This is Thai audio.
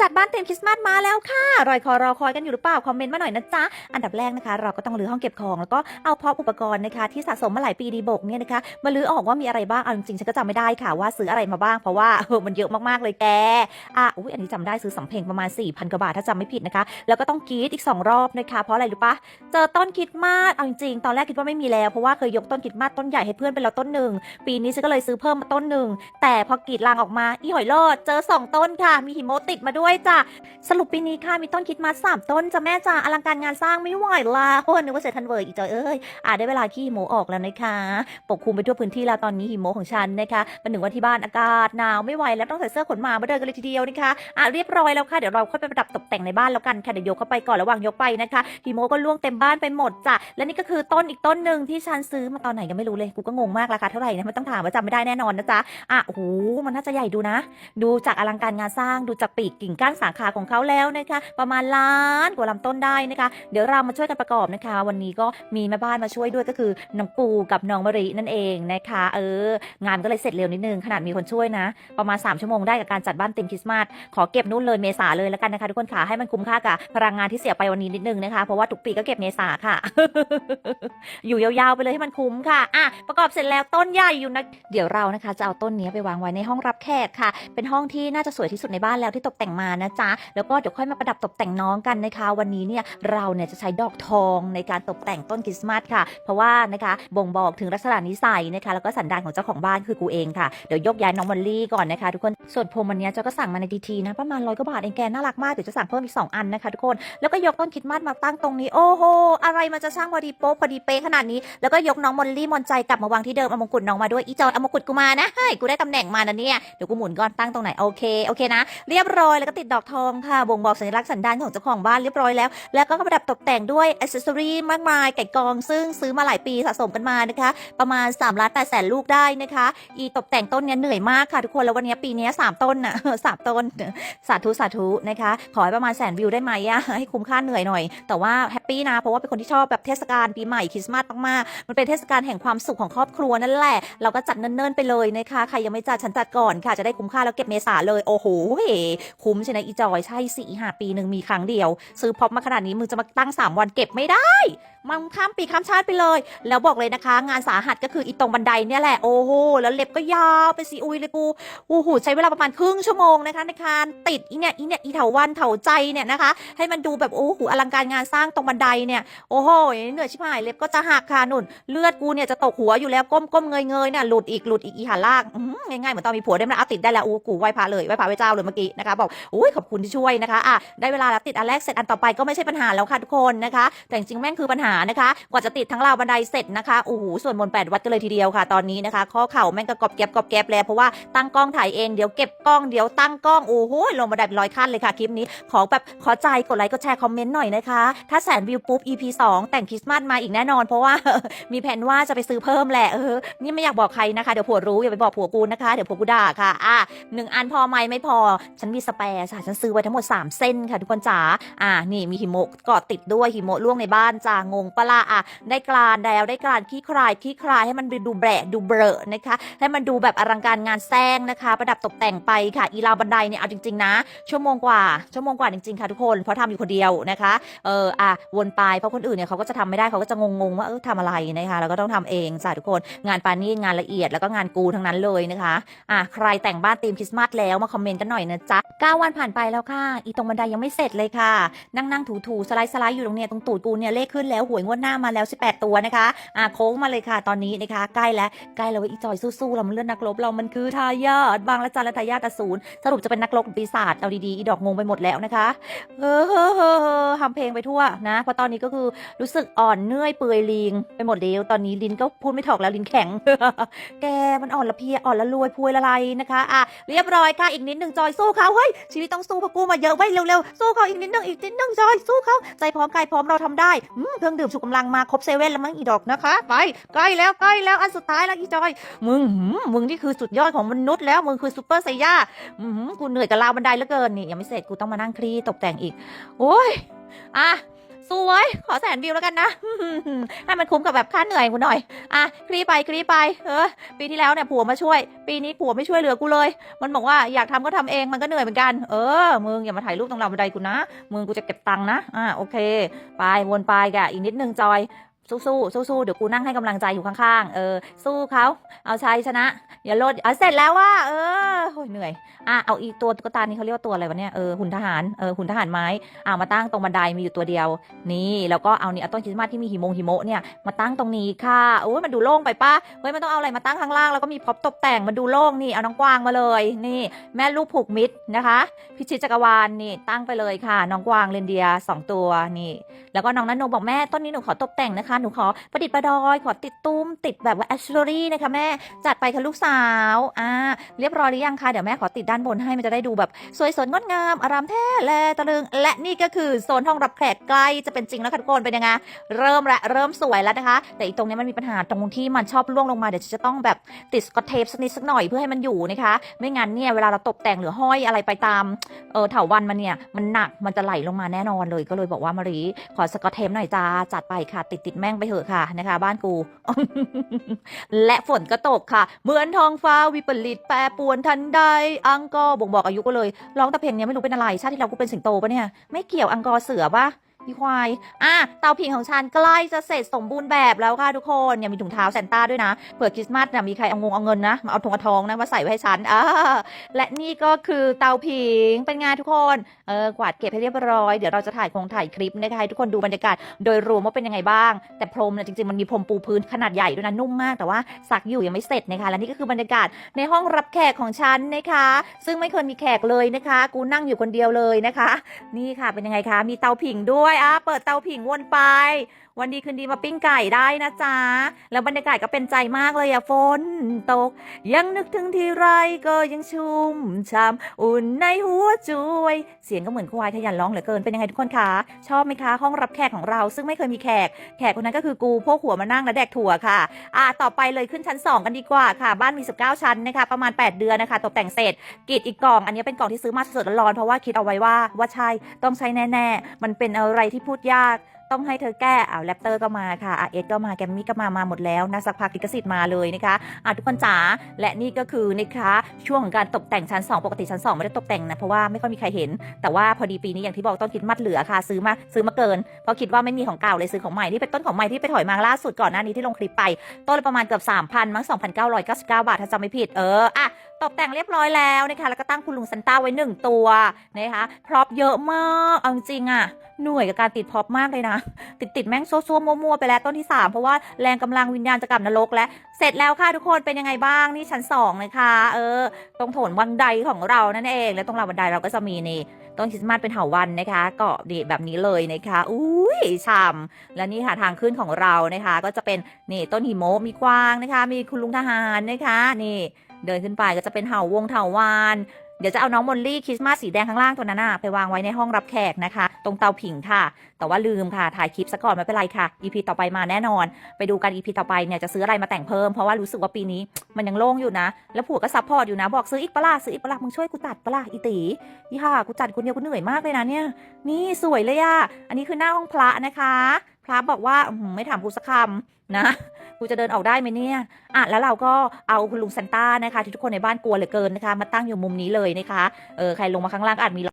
จัดบ้านเต็มคริสต์มาสมาแล้วค่ะ รอยคอรอคอยกันอยู่หรือเปล่า คอมเมนต์มาหน่อยนะจ๊ะ อันดับแรกนะคะ เราก็ต้องรื้อห้องเก็บของ แล้วก็เอาพร็อพอุปกรณ์นะคะที่สะสมมาหลายปีดีบกเนี่ยนะคะมาลื้อออกว่ามีอะไรบ้าง เอาจริงๆฉันก็จำไม่ได้ค่ะว่าซื้ออะไรมาบ้าง เพราะว่าเออมันเยอะมากๆเลยแก อะ อุ้ยอันนี้จำได้ซื้อสำเพ็งประมาณ4,000กว่าบาทถ้าจำไม่ผิดนะคะ แล้วก็ต้องกีดอีก 2 รอบนะคะ เพราะอะไรรู้ปะเจอต้นคริดมาสเอาจริงๆตอนแรกคิดว่าไม่มีแล้ว เพราะว่าเคยยกต้นคริดมาสต้นใหญ่ให้เพื่อนไปแล้วต้นหนึ่ง ปีนี้ฉันก็เลยซื้อเพิ่มมาต้นหนึ่ง แต่พอกรีดรางออกมา อีหอยโลดเจอ 2 ต้นค่ะ มีหิมติดมาด้วยจ้ะสรุปปีนี้ค่ะมีต้นคิดมาสามต้นจะแม่จ้าอลังการงานสร้างไม่ไหวละโอ้นึกว่าเสร็จทันเวอร์อีกจอยเอ้ยอ่าได้เวลาขี้หิมะออกแล้วนะคะ ปกคลุมไปทั่วพื้นที่แล้วตอนนี้หิมของฉันนะคะมันถึงว่าที่บ้านอากาศหนาวไม่ไหวแล้วต้องใส่เสื้อขนหมามาเดินกันเลยทีเดียวนะคะอะเรียบร้อยแล้วค่ะเดี๋ยวเราค่อยไปประดับตกแต่งในบ้านแล้วกันค่ะเดี๋ยวยกเข้าไปก่อนระหว่างยกไปนะคะหิมก็ล่วงเต็มบ้านไปหมดจ้ะและนี่ก็คือต้นอีกต้นหนึ่งที่ฉันซื้อมาตอนไหนยังไม่รู้เลยกูก็งงมากราคาเท่าไหร่นะไม่ต้องถามว่าจำไม่ได้แน่นอนนะจ๊ะอะโอ้โหมันน่าจะใหญ่ดูนะ ดูจากอลังการงานสร้างดูจากปีกกิ่งก้านสาขาของเขาแล้วนะคะ ประมาณล้านกว่าลำต้นได้นะคะ เดี๋ยวเรามาช่วยกันประกอบนะคะ วันนี้ก็มีแม่บ้านมาช่วยด้วยก็คือน้องปูกับน้องมะรินั่นเองนะคะ เออ งานก็เลยเสร็จเร็วนิดนึงขนาดมีคนช่วยนะ ประมาณ 3 ชั่วโมงได้กับการจัดบ้านเต็มคริสต์มาสขอเก็บนู่นเลยเมษาเลยแล้วกันนะคะทุกคนค่ะให้มันคุ้มค่ากับพลังงานที่เสียไปวันนี้นิดนึงนะคะเพราะว่าทุกปีก็เก็บเมษาค่ะ อยู่ยาวๆไปเลยให้มันคุ้มค่ะอะประกอบเสร็จแล้วต้นใหญ่อยู่นะเดี๋ยวเรานะคะ จะเอาต้นนี้ไปวางไว้ในห้องรับแขกค่ะ เป็นห้องที่น่าจะสวยที่สุดในบ้านแล้วที่ตกแต่งมานะจ๊ะแล้วก็เดี๋ยวค่อยมาประดับตกแต่งน้องกันนะคะ วันนี้เนี่ยเราเนี่ยจะใช้ดอกทองในการตกแต่งต้นคริสต์มาสค่ะ เพราะว่านะคะบ่งบอกถึงลักษณะนิสัยนะคะ แล้วก็สันดานของเจ้าของบ้านคือกูเองค่ะเดี๋ยวยกย้ายน้องมอลลี่ก่อนนะคะ ทุกคนส่วนพรมวันนี้เจ้าก็สั่งมาในดีทีนะประมาณร้อยกว่าบาทเองแกน่ารักมากเดี๋ยวจะสั่งเพิ่มอีกสองอันนะคะทุกคนแล้วก็ยกต้นคริดมาสมาตั้งตรงนี้โอ้โหอะไรมันจะช่างพอดีโป๊ะพอดีเป๊ะขนาดนี้แล้วก็ยกน้องมอลลี่มอนใจกลับมาวางที่เดิมเอามงกุฎน้องมาด้วยอีจอยเอามงกุฎกูมานะเฮ้ยกูได้ตำแหน่งมานะเนี่ยเดี๋ยวกูหมุนก่อนตั้งตรงไหนโอเคโอเคนะ เรียบร้อยแล้วก็ติดดอกทองค่ะ บ่งบอกสัญลักษณ์สันดานของเจ้าของบ้านเรียบร้อยแล้ว แล้วก็ประดับตกแต่งด้วยอ c เซสซอรี่มากมาย ไก่กอง ซึ่งซื้อมาหลายปีสะสมกันมานะคะ ประมาณ3ล้าน8แสนลูกได้นะคะ อีตกแต่งต้นเนี้ยเหนื่อยมากค่ะทุกคน แล้ววันนี้ปีนี้สามต้นน่ะสามต้น สาธุสาธุนะคะ ขอให้ประมาณแสนวิวได้ไหมอะให้คุ้มค่าเหนื่อยหน่อย แต่ว่าแฮปปี้นะ เพราะว่าเป็นคนที่ชอบแบบเทศกาลปีใหม่คริสต์มาสมากๆ มันเป็นเทศกาลแห่งความสุขของครอบครัวนั่นแหละ เราก็จัดเนิ่นๆไปเลยนะคะ ใครยังไม่จัดฉันจัดก่อนค่ะ จะได้คุ้มค่าแล้วเก็บเมษาเลย โอ้โห คุ้มใช่ไหมอีจอยใช่สี่ห้าปีหนึ่งมีครั้งเดียว ซื้อพร็อพมาขนาดนี้มึงจะมาตั้ง 3 วันเก็บไม่ได้มันข้ามปีข้ามชาติไปเลย แล้วบอกเลยนะคะ งานสาหัสก็คืออีตรงบันไดเนี่ยแหละโอ้โหแล้วเล็บก็ยาวไปสิอุยเลยกูโอ้โหใช้เวลาประมาณครึ่งชั่วโมงนะคะในการติดอีเนี่ยอีเนี่ยอีเถาวันเถาใจเนี่ยนะคะ ให้มันดูแบบโอ้โหอลังการงานสร้างตรงบันไดเนี่ยโอ้โหเหนื่อยชิบหายเล็บก็จะหักค่ะนุ่น เลือดกูเนี่ยจะตกหัวอยู่แล้วก้มก้มเงยเงยเนี่ยหลุดอีกหลุดอีกอีหาลากง่ายๆเหมือนตอนมีผัวได้มเอาติดได้แล้วอู้กูไหวพระเลยไหวพระไหว้เจ้าเลยเมื่อกี้นะคะบอกอุ้ยขอบคุณที่ช่วยนะคะอะได้เวลาแล้วติดอันแรกเสร็จอันต่อไปก็ไม่ใช่ปัญหาแล้วค่ะทุกคนนะคะ แต่จริงๆแม่งคือปัญหานะคะ กว่าจะติดทั้งราวบันไดเสร็จนะคะโอ้โหส่วนมนแปดวัดกันเลยทีเดียวค่ะ ตอนนี้นะคะ ข้อเข่าแม่งก็กรอบแกบกรอบแกบแล้วเพราะว่าตั้งกล้องถ่ายเองเดี๋ยวเก็บกล้องเดี๋ยวตั้งกล้องโอ้โหลงบันไดเป็นร้อยขั้นเลยค่ะคลิปนี้ขอแบบขอใจกดไลค์กดแชร์คอมเมนต์หน่อยนะคะ ถ้าแสนวิวปุ๊บ EP 2 แต่งคริสต์มาสมาอีกแน่นอน เพราะว่ามีแผนว่าจะไปซื้อเพิ่มแหละเออนี่ไม่อยากบอกใครนะคะเดี๋ยวผัวรู้อย่าไปบอกผัวกูนะคะเดี๋ยวผัวกูด่าค่ะอะหนึ่งอันพอไหมไม่พอ ฉันมีสเปร์ค่ะฉันซื้อไว้ทั้งหมด 3 เส้นค่ะทุกคนจ๋าอะนี่มีหิมะเกาะติดด้วยหิมะล่วงในบ้านจ้างงปละอะได้กลานแล้วได้กลานขี้คลายขี้คลายให้มันดูแบะดูเบลอนะคะ ให้มันดูแบบอลังการงานแซงนะคะ ประดับตกแต่งไปค่ะ อีราวบันไดเนี่ยเอาจริงๆนะ ชั่วโมงกว่า ชั่วโมงกว่าจริงๆค่ะทุกคนเพราะทำอยู่คนเดียวนะคะเอออะวนไปเพราะคนอื่นเนี่ยเขาก็จะทำไม่ได้เขาก็จะงงๆว่าเออทำอะไรนะคะแล้วก็ต้องทำเองจ้ะทุกคนงานปานี่งานละเอียดแล้วก็งานกูทั้งนั้นเลยนะคะอะใครแต่งบ้านธีมคริสต์มาสแล้วมาคอมเมนต์กันหน่อยนะจ๊ะ9วันผ่านไปแล้วค่ะ อีตรงบันไดยังไม่เสร็จเลยค่ะ นั่งนั่งถูถูสไลด์สไลด์อยู่ตรงเนี้ยตรงตูดกูเนี่ยเลขขึ้นแล้วหวยงวดหน้ามาแล้ว 18 ตัวนะคะอะโค้งมาเลยค่ะตอนนี้นะคะ ใกล้แล้วใกล้แล้วอีจอยสู้ๆเรามันเลื่อนนักรบเรามันคือทายาทบางละจันและทายาทอสูรสรุปจะเป็นนักรบหรือปีศาจเอาดีๆอีดอกงงไปหมดแล้วนะคะเออเฮ้อเฮ้อฮ้อทำเพลงไปทั่วนะเพราะตอนนี้ก็คือรู้สึกอ่อนเนื่อยเปื่อยลิงไปหมดแล้วตอนนี้ลิ้นก็พูดไม่ถอกแล้วลิ้นแข็ง แกมันอ่อนละเพียอ่อนละรวยพวยละไรนะคะอะเรียบร้อยค่ะอีกนิดหนึ่งจอยสู้เขาเฮ้ยชีวิตต้องสู้พะกูมาเยอะไว้เร็วๆสู้เขาอีกนิดหนึ่งอีกนิดหนึ่งจอยสู้เขาใจพร้อมกายพร้อมเราทำได้เครื่งดื่มชูกำลังมาครบเซเว่นแล้วมั้งอีดอกนะคะ ไปใกล้แล้วใกล้แล้วอันสุดท้ายแล้วอีจอย มึงหืมมึงนี่คือสุดยอดของมนุษย์แล้วมึงคือซูเปอร์ไซย่าหืมกูเหนื่อยกับราวบันไดเหลือเกินนี่ยังไม่เสร็จกูต้องมานั่งคลีตกแต่งอีก โอ้ยอะ สวยขอแสนวิวแล้วกันนะ ให้มันคุ้มกับแบบค่าเหนื่อยกูหน่อย อะคลี่ไปคลี่ไป เออ ปีที่แล้วเนี่ยผัวมาช่วย ปีนี้ผัวไม่ช่วยเหลือกูเลย มันบอกว่าอยากทำก็ทำเอง มันก็เหนื่อยเหมือนกัน เออ มึงอย่ามาถ่ายรูปตรงราบันไดกูนะ มึงกูจะเก็บตังค์นะ อะโอเค ไปวนไปกอีกนิดนึงจอยสู้สู้สู้สู้เดี๋ยวกูนั่งให้กำลังใจอยู่ข้างๆ เออ สู้เขา เอาชัยชนะ อย่าลดอะเสร็จแล้วว่า เออ อ้ยเหนื่อยอะเอาอีกตัวตุ๊กตานี้เขาเรียกว่าตัวอะไรวะเนี่ย เออหุ่นทหาร เออหุ่นทหารไม้เอามาตั้งตรงบันไดมีอยู่ตัวเดียว นี่แล้วก็เอาเนี่เอาต้นคริสต์มาสที่มีหิมงหิโมะเนี่ยมาตั้งตรงนี้ค่ะโอ้ยมันดูโล่งไปปะเฮ้ยมันต้องเอาอะไรมาตั้งข้างล่างแล้วก็มีพร็อพตกแต่งมันดูโล่งนี่เอาน้องกวางมาเลย นี่ แม่ลูกผูกมิตรนะคะ พิชิตจักรวาลนี่ตั้งไปเลยค่ะ น้องกวางเรนเดียร์สองตัวนี่ แล้วก็น้องนันโนบอกแม่ต้นนี้หนูขอตกแต่งนะคะหนูขอประดิษฐ์ประดอยขอติดตุ้มติดแบบว่าแอชเชอรี่นะคะแม่จัดไปค่ะลูกสาวอ่าเรียบร้อยหรือยังคะเดี๋ยวแม่ขอติดด้านบนให้มันจะได้ดูแบบสวยสดงดงามอารามแท้แลตะลึง และนี่ก็คือโซนห้องรับแขกใกล้จะเป็นจริงแล้วค่ะทุกคนเป็นยังไงเริ่มละเริ่มสวยแล้วนะคะ แต่อีกตรงนี้มันมีปัญหาตรงที่มันชอบล่วงลงมาเดี๋ยวจะต้องแบบติดสกอตเทปสักนิดสักหน่อยเพื่อให้มันอยู่นะคะ ไม่งั้นเนี่ยเวลาเราตกแต่งหรือห้อยอะไรไปตามเออเถาวันมันเนี่ยมันหนักมันจะไหลลงมาแน่นอนเลยก็เลยบอกว่ามารีขอสกอตเทปหน่อยจ้าจัดไปค่ะ ติดติดแม่งไปเถอะค่ะนะคะ บ้านกู และฝนก็ตกค่ะ เหมือนท้องฟ้าวิปริตแปรปวนทันใดอังกอบ่งบอกอายุก็เลยร้องแต่เพลงเนี้ยไม่รู้เป็นอะไรชาติที่เรากูเป็นสิงโตปะเนี่ยไม่เกี่ยวอังกอร์เสือปะ พี่ควาย อะ เตาผิงของฉันใกล้จะเสร็จสมบูรณ์แบบแล้วค่ะทุกคนเนี่ยมีถุงเท้าแซนต้าด้วยนะ เผื่อคริสต์มาสเนี่ยมีใครเอางงเอาเงินนะ มาเอาทงเอาทองนะมาใส่ไว้ให้ฉันอ่าและนี่ก็คือเตาผิงเป็นไงานทุกคน เออกวาดเก็บให้เรียบร้อย เดี๋ยวเราจะถ่ายคงถ่ายคลิปนะคะให้ทุกคนดูบรรยากาศโดยรวมว่าเป็นยังไงบ้าง แต่พรมเนี่ยจริงๆมันมีพรมปูพื้นขนาดใหญ่ด้วยนะนุ่มมากแต่ว่าสักอยู่ยังไม่เสร็จนะคะและนี่ก็คือบรรยากาศในห้องรับแขกของฉันนะคะ ซึ่งไม่เคยมีแขกเลยนะคะ กูนั่งอยู่คนเดียวเลยนะคะ นี่ค่ะเป็นยังไงคะ มีเตาผิงด้วยอะเปิดเตาผิงวนไป วันดีคืนดีมาปิ้งไก่ได้นะจ๊ะ แล้วบรรยากาศก็เป็นใจมากเลยอะฝนตก ยังนึกถึงทีไรก็ยังชุ่มช่ำอุ่นในหัวจวยเสียงก็เหมือนควายขยันร้องเหลือเกินเป็นยังไงทุกคนคะ ชอบไหมคะ ห้องรับแขกของเราซึ่งไม่เคยมีแขก แขกคนนั้นก็คือกูพวกหัวมานั่งและแดกถั่วค่ะ อะต่อไปเลยขึ้นชั้น 2 กันดีกว่าค่ะ บ้านมี 19 ชั้นนะคะ ประมาณ 8 เดือนนะคะ ตกแต่งเสร็จกีดอีกกล่อง อันนี้เป็นกล่องที่ซื้อมาสดๆร้อนเพราะว่าคิดเอาไว้ว่าว่าใช่ต้องใช้แน่ ๆ มันเป็นอะไรที่พูดยากต้องให้เธอแก้อ้าวแรปเตอร์ก็มาค่ะอาเอสก็มาแกมมี่ก็มามาหมดแล้วนะสักพักลิขสิทธิ์มาเลยนะคะอะทุกคนจ๋าและนี่ก็คือนะคะช่วงของการตกแต่งชั้น 2 ปกติชั้น 2 ไม่ได้ตกแต่งนะเพราะว่าไม่ค่อยมีใครเห็น แต่ว่าพอดีปีนี้อย่างที่บอกต้องคิดมัดเหลือค่ะ ซื้อมาซื้อมาเกินเพราะคิดว่าไม่มีของเก่าเลยซื้อของใหม่ที่เป็นต้นของใหม่ที่ไปถอยมาล่าสุดก่อนหน้านี้ที่ลงคลิปไป ต้นละประมาณเกือบ3,000มั้ง2,999 บาทถ้าจำไม่ผิดเอออะ ตกแต่งเรียบร้อยแล้วนะคะ แล้วก็ตั้งคุณลุงซันต้าไว้หนึ่งตัวนะคะพร็อพเยอะมากเอาจริงอะหนื่อยกับการติดพร็อพมากเลยนะ ติดติดแม่งโซ่ๆมั่วๆไปแล้วต้นที่ 3 เพราะว่าแรงกำลังวิญญาณจะกลับนรกแล้ว เสร็จแล้วค่ะทุกคนเป็นยังไงบ้างนี่ชั้น2นะคะเออ ตรงโถนบันไดของเรานั่นเอง และตรงราวบันไดเราก็จะมีนี่ต้นคริสต์มาสเป็นเถาวันนะคะเกาะดีแบบนี้เลยนะคะอุ้ยฉ่ำและนี่ค่ะทางขึ้นของเรานะคะ ก็จะเป็นนี่ต้นหิโมะมีกวางนะคะ มีคุณลุงทหารนะคะนี่ เดินขึ้นไปก็จะเป็นเถาวงเถาวานเดี๋ยวจะเอาน้องมอลลี่คริสต์มาสสีแดงข้างล่างตัวนั้นน่ะไปวางไว้ในห้องรับแขกนะคะ ตรงเตาผิงค่ะ แต่ว่าลืมค่ะ ถ่ายคลิปซะก่อนไม่เป็นไรค่ะ EP ต่อไปมาแน่นอน ไปดูกัน EP ต่อไปเนี่ยจะซื้ออะไรมาแต่งเพิ่มเพราะว่ารู้สึกว่าปีนี้มันยังโล่งอยู่นะ แล้วผัวก็ซัพพอร์ตอยู่นะ บอกซื้ออีกปล่ะซื้ออีกปล่ะมึงช่วยกูจัดปล่ะอีตียี่ห้ากูจัดคนเดียวกูเหนื่อยมากเลยนะเนี่ย นี่สวยเลยอะอันนี้คือหน้าห้องพระนะคะ พระบอกว่าไม่ถามกูสักคำนะ กูจะเดินออกได้ไหมเนี่ยอะแล้วเราก็เอาคุณลุงซันต้านะคะที่ทุกคนในบ้านกลัวเหลือเกินนะคะ มาตั้งอยู่มุมนี้เลยนะคะเออใครลงมาข้างล่างก็อาจมี